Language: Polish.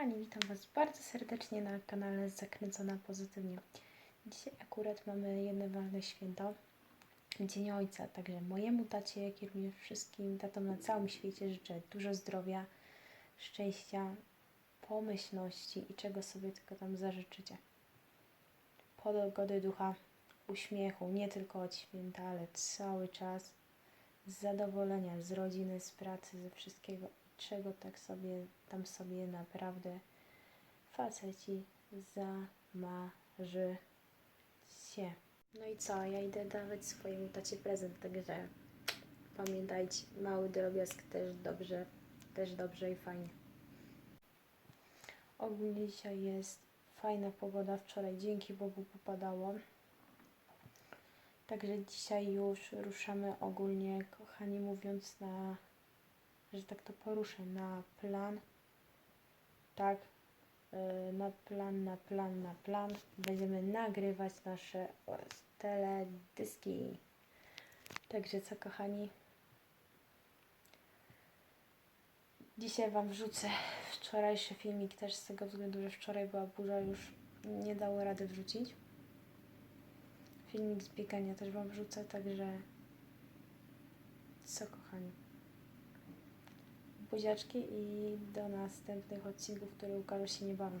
Kochani, witam Was bardzo serdecznie na kanale Zakręcona Pozytywnie. Dzisiaj akurat mamy jedno ważne święto, Dzień Ojca, także mojemu tacie, jak i również wszystkim tatom na całym świecie życzę dużo zdrowia, szczęścia, pomyślności i czego sobie tylko tam zażyczycie. Podogody ducha, uśmiechu, nie tylko od święta, ale cały czas, z zadowolenia, z rodziny, z pracy, ze wszystkiego, czego tak sobie, tam sobie naprawdę faceci zamarzy się. No i co, ja idę dawać swojemu tacie prezent, także pamiętajcie, mały drobiazg też dobrze, też dobrze i fajnie. Ogólnie dzisiaj jest fajna pogoda, wczoraj dzięki Bogu popadało. Także dzisiaj już ruszamy ogólnie, kochani, mówiąc na, że tak to poruszę, na plan. Tak, yy, na plan, na plan, na plan. Będziemy nagrywać nasze teledyski. Także co, kochani? Dzisiaj Wam wrzucę wczorajszy filmik też z tego względu, że wczoraj była burza, już nie dało rady wrzucić. Filmik z biegania też Wam wrzucę, także co kochani. Buziaczki i do następnych odcinków, które ukażą się niebawem.